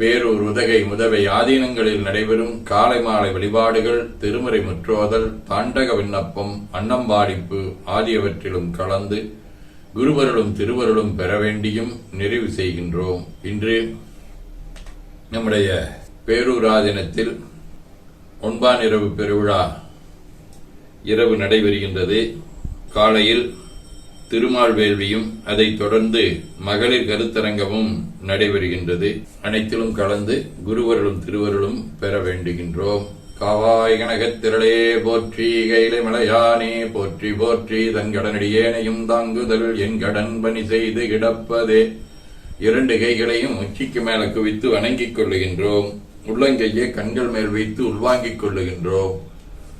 பேரூர் உதகை முதவை ஆதீனங்களில் நடைபெறும் காலை மாலை வழிபாடுகள் திருமறை முற்றோதல் தாண்டக விண்ணப்பம் அன்னம்பாடிப்பு ஆகியவற்றிலும் கலந்து குருவருளும் திருவருளும் பெற வேண்டியும் நிறைவு செய்கின்றோம். இன்று நம்முடைய பேரூராதீனத்தில் ஒன்பான் இரவு பெருவிழா இரவு நடைபெறுகின்றது. காலையில் திருமால் வேள்வியும் அதைத் தொடர்ந்து மகளிர் கருத்தரங்கமும் நடைபெறுகின்றது. அனைத்திலும் கலந்து குருவருளும் திருவருளும் பெற வேண்டுகின்றோம். காவாய் கனகத் திரளே போற்றி கைலை மலையானே போற்றி போற்றி தன் கடனடியேனையும் தாங்குதல் என் கடன் பணி செய்து கிடப்பதே. இரண்டு கைகளையும் உச்சிக்கு மேல குவித்து வணங்கிக் கொள்ளுகின்றோம். உள்ளங்கையை கண்கள் மேல் வைத்து உள்வாங்கிக் கொள்ளுகின்றோம்.